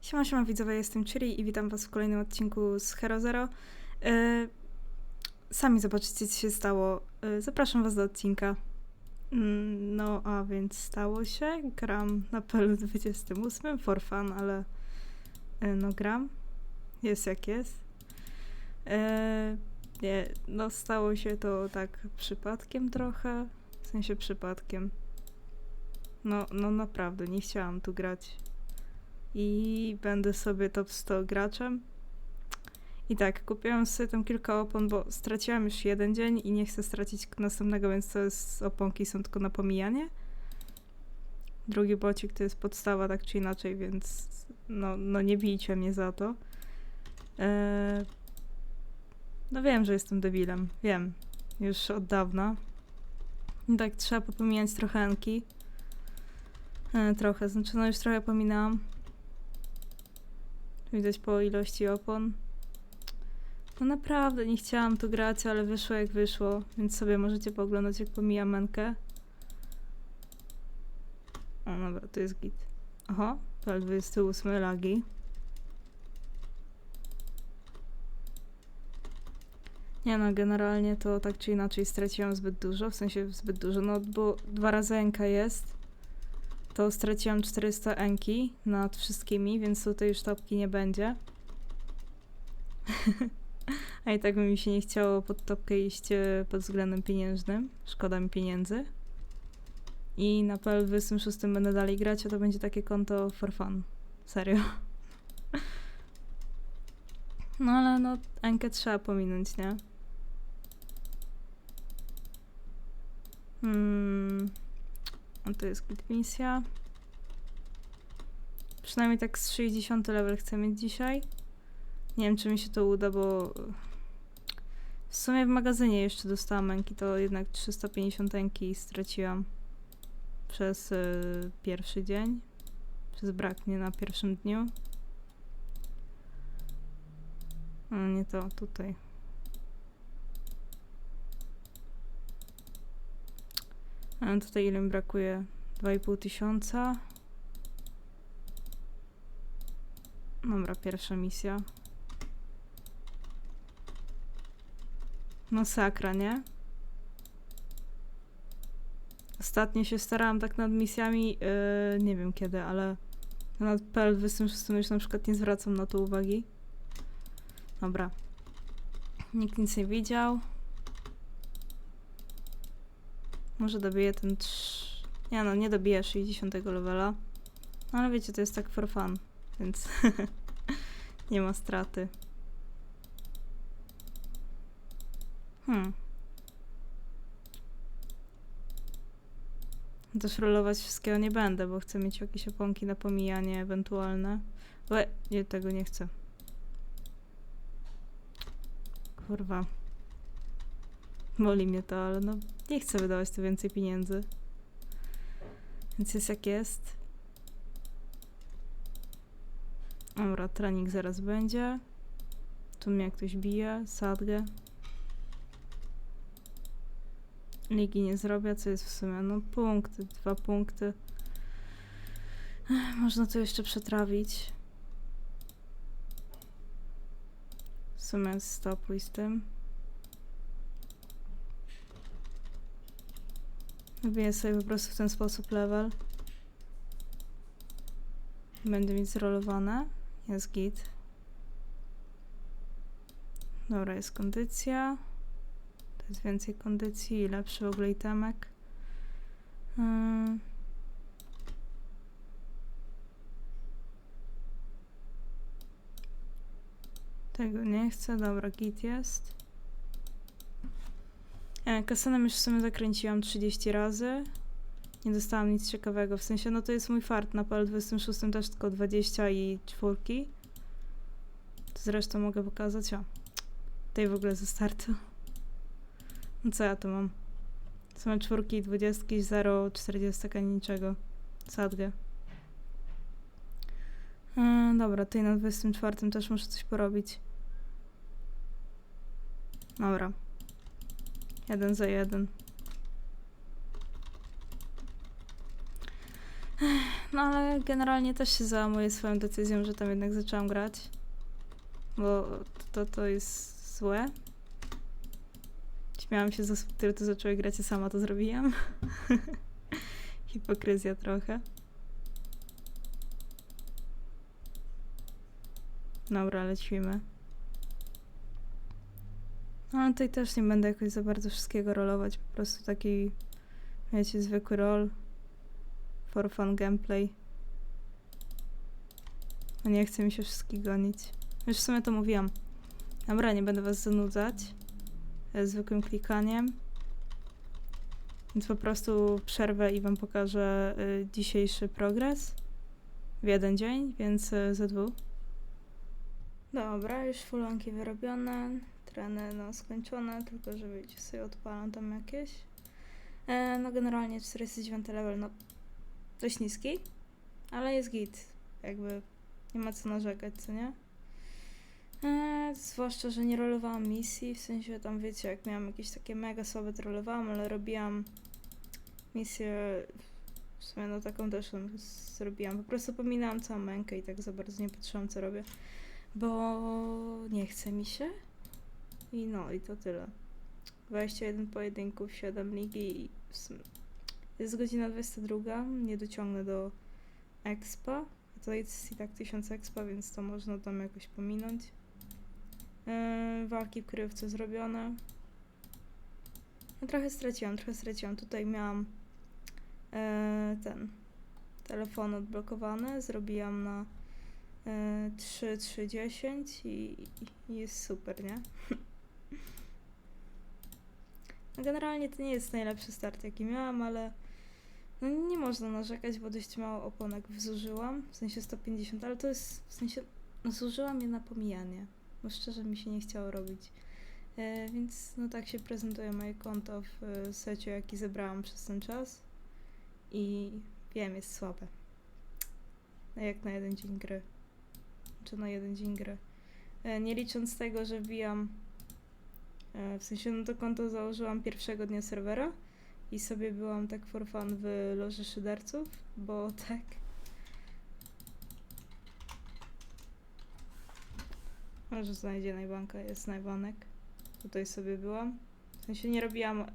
Siema, siema widzowie, jestem Chiri i witam was w kolejnym odcinku z Hero Zero. E, sami zobaczycie, co się stało. E, zapraszam was do odcinka. Mm, No, a więc stało się. Gram na PL 28 for fun, ale e, no gram. Jest jak jest. Nie, no stało się to tak przypadkiem trochę. W sensie przypadkiem. No, no naprawdę, nie chciałam tu grać i będę sobie top 100 graczem. I tak, kupiłam sobie tam kilka opon, bo straciłam już jeden dzień i nie chcę stracić następnego, więc to jest oponki są tylko na pomijanie. Drugi bocik to jest podstawa, tak czy inaczej, więc no, no nie bijcie mnie za to. Eee, no wiem, że jestem debilem, wiem, już od dawna. I tak trzeba popomijać trochę enki. E, trochę, znaczy no już trochę pominęłam. Widać po ilości opon. No naprawdę nie chciałam tu grać, ale wyszło jak wyszło, więc sobie możecie pooglądać jak pomijam Menkę. O dobra, to jest git. Oho, PL 28 lagi. Nie no, generalnie to tak czy inaczej straciłam zbyt dużo, w sensie zbyt dużo, no bo dwa razy Enka jest to straciłam 400 enki nad wszystkimi, więc tutaj już topki nie będzie. A i tak by mi się nie chciało pod topkę iść e, pod względem pieniężnym. Szkoda mi pieniędzy. I na PL 26 będę dalej grać, a to będzie takie konto for fun. Serio. No ale no, Enkę trzeba pominąć, nie? Hmm. A to jest git misja. Przynajmniej tak z 60 level chcę mieć dzisiaj. Nie wiem, czy mi się to uda, bo w sumie w magazynie jeszcze dostałam enki, to jednak 350 enki straciłam przez y, pierwszy dzień. Przez brak nie na pierwszym dniu. O, nie to, tutaj. A tutaj ile mi brakuje? 2,5 tysiąca. Dobra, pierwsza misja. Masakra, nie? Ostatnio się starałam tak nad misjami, yy, nie wiem kiedy, ale nad PL 26 już na przykład nie zwracam na to uwagi. Dobra. Nikt nic nie widział. Może dobiję ten trz... Nie no, nie dobiję 60 levela. No ale wiecie, to jest tak for fun, więc nie ma straty. Hmm. Też rolować wszystkiego nie będę, bo chcę mieć jakieś oponki na pomijanie ewentualne. Łe, nie, tego nie chcę. Kurwa. Boli mnie to, ale no nie chcę wydawać tu więcej pieniędzy. Więc jest jak jest. Dobra, trening zaraz będzie. Tu mnie ktoś bije, sadgę. Ligi nie zrobię, co jest w sumie? No punkty, dwa punkty. Można to jeszcze przetrawić. W sumie stopuj z tym. Wybiję sobie po prostu w ten sposób level. Będę mieć zrolowane. Jest git. Dobra, jest kondycja. To jest więcej kondycji i lepszy w ogóle itemek. Ym. Tego nie chcę. Dobra, git jest. E, Kasanem już w sumie zakręciłam 30 razy. Nie dostałam nic ciekawego. W sensie, no to jest mój fart. Na PL 26 też tylko 20 i czwórki. Zresztą mogę pokazać. O, tej w ogóle ze startu. No co ja tu mam? Same czwórki i dwudziestki, 0, 40 ani niczego. Sadgę. E, dobra, tej na 24 też muszę coś porobić. Dobra. Jeden za jeden. No ale generalnie też się załamuję swoją decyzją, że tam jednak zaczęłam grać. Bo to, to jest złe. Śmiałam się z osób, to zaczęły grać, a sama to zrobiłam. Hipokryzja trochę. Dobra, lecimy. No ale tutaj też nie będę jakoś za bardzo wszystkiego rolować. Po prostu taki, wiecie, zwykły roll. For fun gameplay. A nie chce mi się wszystkich gonić. Już w sumie to mówiłam. Dobra, nie będę was zanudzać e, zwykłym klikaniem. Więc po prostu przerwę i wam pokażę y, dzisiejszy progres w jeden dzień, więc y, ze dwóch. Dobra, już fulanki wyrobione, treny no skończone, tylko że wiecie sobie odpalam tam jakieś. E, no generalnie 49 level, no dość niski, ale jest git, jakby nie ma co narzekać, co nie? E, zwłaszcza, że nie rolowałam misji, w sensie tam wiecie, jak miałam jakieś takie mega słabe, to rolowałam, ale robiłam misję, w sumie no taką też zrobiłam, po prostu pominęłam całą mękę i tak za bardzo nie patrzyłam co robię, bo nie chce mi się i no i to tyle. 21 pojedynków, 7 ligi i jest godzina 22, nie dociągnę do expa, a to jest i tak 1000 expa, więc to można tam jakoś pominąć. Yy, walki w kryjówce zrobione. No trochę straciłam, trochę straciłam. Tutaj miałam e, ten telefon odblokowany, zrobiłam na e, 3, 3, 10 i, i jest super, nie? Generalnie to nie jest najlepszy start, jaki miałam, ale no nie można narzekać, bo dość mało oponek zużyłam, w sensie 150, ale to jest w sensie, no zużyłam je na pomijanie, bo szczerze mi się nie chciało robić. E, więc no tak się prezentuje moje konto w e, secie, jaki zebrałam przez ten czas. I wiem, jest słabe. No Jak na jeden dzień gry. Czy na jeden dzień gry. E, nie licząc tego, że wbijam. E, w sensie, no to konto założyłam pierwszego dnia serwera. I sobie byłam tak for fun w loży szyderców, bo tak. Może znajdzie najbanka, jest najbanek. Tutaj sobie byłam. W sensie nie robiłam.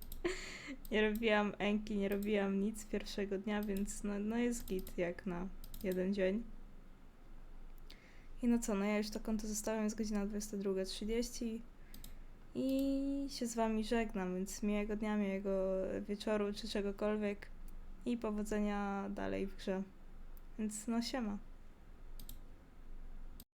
nie robiłam enki, nie robiłam nic pierwszego dnia, więc no, no jest git jak na jeden dzień. I no co, no ja już to konto zostawiam, jest godzina 22.30 i się z wami żegnam, więc miłego dnia, miłego wieczoru czy czegokolwiek i powodzenia dalej w grze. Więc no siema.